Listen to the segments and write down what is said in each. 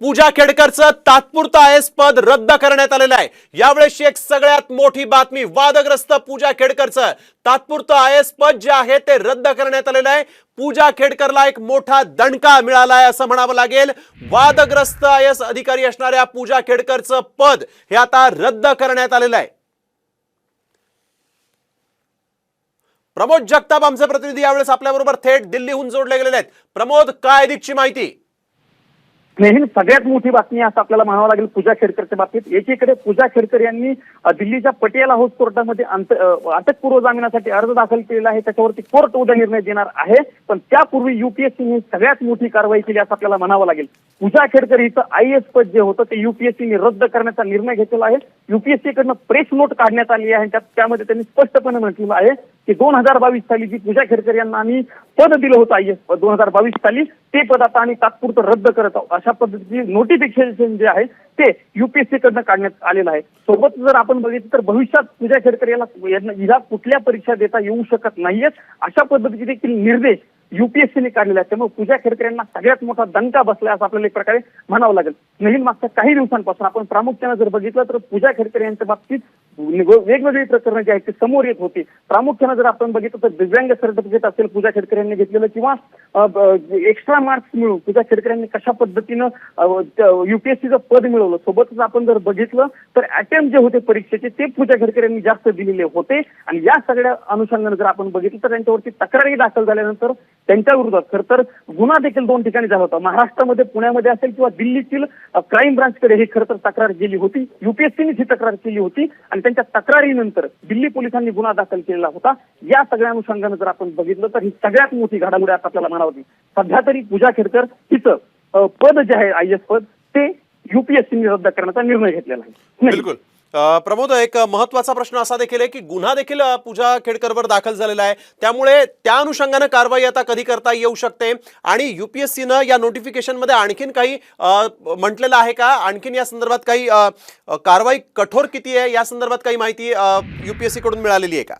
पूजा खेडकरचं तात्पुरतं I S पद रद्द करण्यात आलेलं आहे. यावेळेसची एक सगळ्यात मोठी बातमी वादग्रस्त पूजा खेडकरचं तात्पुरतं आय एस पद जे आहे ते रद्द करण्यात आलेलं आहे. पूजा खेडकरला एक मोठा दणका मिळाला आहे असं म्हणावं लागेल. वादग्रस्त आय एस अधिकारी असणाऱ्या पूजा खेडकरचं पद हे आता रद्द करण्यात आलेलं आहे. प्रमोद जगताप आमचे प्रतिनिधी यावेळेस आपल्याबरोबर थेट दिल्लीहून जोडले गेलेले आहेत. प्रमोद काय अधिकची माहिती? नेहमी सगळ्यात मोठी बातमी असं आपल्याला म्हणावं लागेल पूजा खेडकरच्या बाबतीत. एकीकडे पूजा खेडकर यांनी दिल्लीच्या पटियाला हाऊस कोर्टामध्ये अंत- अटकपूर्व जामिनासाठी अर्ज दाखल केलेला आहे. त्याच्यावरती कोर्ट उद्या निर्णय देणार आहे. पण त्यापूर्वी युपीएससीने सगळ्यात मोठी कारवाई केली असं आपल्याला म्हणावं लागेल. पूजा खेडकर हिचं आय एस पद जे होतं ते युपीएससीने रद्द करण्याचा निर्णय घेतलेला आहे. युपीएससीकडनं प्रेस नोट काढण्यात आली आहे त्यात त्यामध्ये त्यांनी स्पष्टपणे म्हटलेलं आहे की दोन हजार बावीस साली जी पूजा खेडकर यांना आम्ही पद दिलं होतं आय एस दोन हजार बावीस साली ते पद आता आम्ही तात्पुरतं रद्द करत आहोत. अशा पद्धतीची नोटिफिकेशन जे आहे ते युपीएससी कडनं काढण्यात आलेलं आहे. सोबत जर आपण बघितलं तर भविष्यात पूजा खेडकर याला यांना- कुठल्या परीक्षा देता येऊ शकत नाहीयेत? अशा पद्धतीचे देखील निर्देश युपीएससीने काढलेला आहे. त्यामुळे पूजा खेडकर यांना सगळ्यात मोठा दणका बसलाय असं आपल्याला एक प्रकारे म्हणावं लागेल. नवीन मागच्या काही दिवसांपासून आपण प्रामुख्यानं जर बघितलं तर पूजा खेडकर यांच्या बाबतीत वेगवेगळी प्रकरणं जी आहेत ते समोर येत होती. प्रामुख्यानं जर आपण बघितलं तर दिव्यांग सर्टिफिकेट असेल पूजा खेडकर यांनी घेतलेलं किंवा एक्स्ट्रा मार्क्स मिळून पूजा खेडकर यांनी कशा पद्धतीनं युपीएससीचं पद मिळवलं सोबतच आपण जर बघितलं तर अटेम्प्ट जे होते परीक्षेचे ते पूजा खेडकर यांनी जास्त दिलेले होते. आणि या सगळ्या अनुषंगाने जर आपण बघितलं तर त्यांच्यावरती तक्रारी दाखल झाल्यानंतर त्यांच्या विरोधात. खरं तर गुन्हा देखील दोन ठिकाणी झाला होता. महाराष्ट्रामध्ये पुण्यामध्ये असेल किंवा दिल्लीतील क्राईम ब्रांचकडे ही खरं तर तक्रार गेली होती. युपीएससीनीच ही तक्रार केली होती. आणि त्यांच्या तक्रारीनंतर दिल्ली पोलिसांनी गुन्हा दाखल केलेला होता. या सगळ्या अनुषंगानं जर आपण बघितलं तर ही सगळ्यात मोठी घडामोडी आता आपल्याला म्हणावी सध्या तरी पूजा खेडकर हिचं पद जे आहे आय एस पद ते युपीएससीनी रद्द करण्याचा निर्णय घेतलेला आहे. बिलकुल. प्रमोद एक महत्त्वाचा प्रश्न असा देखील आहे की गुन्हा देखील पूजा खेडकरवर दाखल झालेला आहे. त्यामुळे त्या अनुषंगानं कारवाई आता कधी करता येऊ शकते? आणि युपीएससीनं या नोटिफिकेशनमध्ये आणखीन काही म्हटलेलं आहे का? आणखीन या संदर्भात काही कारवाई कठोर किती आहे? या संदर्भात काही माहिती युपीएससी कडून मिळालेली आहे का?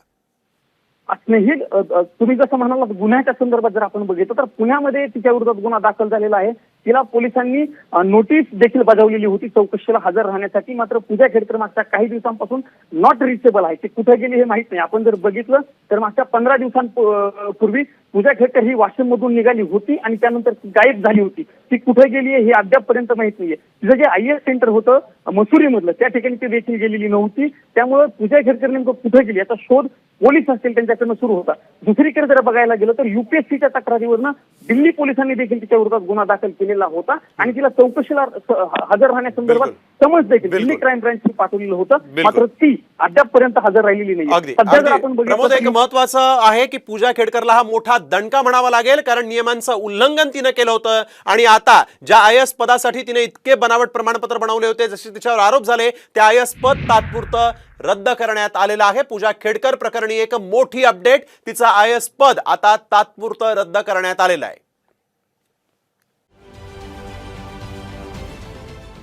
स्नेहिल तुम्ही जसं म्हणाला गुन्ह्याच्या संदर्भात जर आपण बघितलं तर पुण्यामध्ये तिच्या विरोधात गुन्हा दाखल झालेला आहे. तिला पोलिसांनी नोटीस देखील बजावलेली होती. चौकशीला हजर राहण्यासाठी मात्र पूजा खेडकर मागच्या काही दिवसांपासून नॉट रिचेबल आहे. ते कुठे गेली हे माहीत नाही. आपण जर बघितलं तर मागच्या पंधरा दिवसांपूर्वी पूजा खेडकर ही वाशिम मधून निघाली होती आणि त्यानंतर गायब झाली होती. ती कुठे गेली आहे हे अद्यापपर्यंत माहीत नाहीये. तिचं जे आय एस सेंटर होतं मसुरीमधलं त्या ठिकाणी ती देखील गेलेली नव्हती. त्यामुळे पूजा खेडकर नेमकं कुठे गेली? याचा शोध पोलीस असतील त्यांच्याकडनं सुरू होता. दुसरीकडे जर बघायला गेलं तर युपीएससीच्या तक्रारीवरनं दिल्ली पोलिसांनी देखील तिच्या विरोधात गुन्हा दाखल केलेला होता. आणि तिला चौकशीला हजर राहण्यासंदर्भात समज देखील बिलकुल. दिल्ली क्राईम ब्रांचने पाठवलेलं होतं. मात्र ती अद्यापपर्यंत हजर राहिलेली नाही सध्या जर आपण एक बघितलं तर महत्वाचं आहे की पूजा खेडकरला हा मोठा दणका म्हणावा लागेल कारण नियमांचं उल्लंघन तिने केलं होतं. आणि आता ज्या आय एस पदासाठी तिने इतके बनावट प्रमाणपत्र बनवले होते जसे तिच्यावर आरोप झाले ते आय एस पद तात्पुरतं रद्द करण्यात आलेलं आहे. पूजा खेडकर प्रकरणी एक मोठी अपडेट तिचं आय एस पद आता तात्पुरतं रद्द करण्यात आलेलं आहे.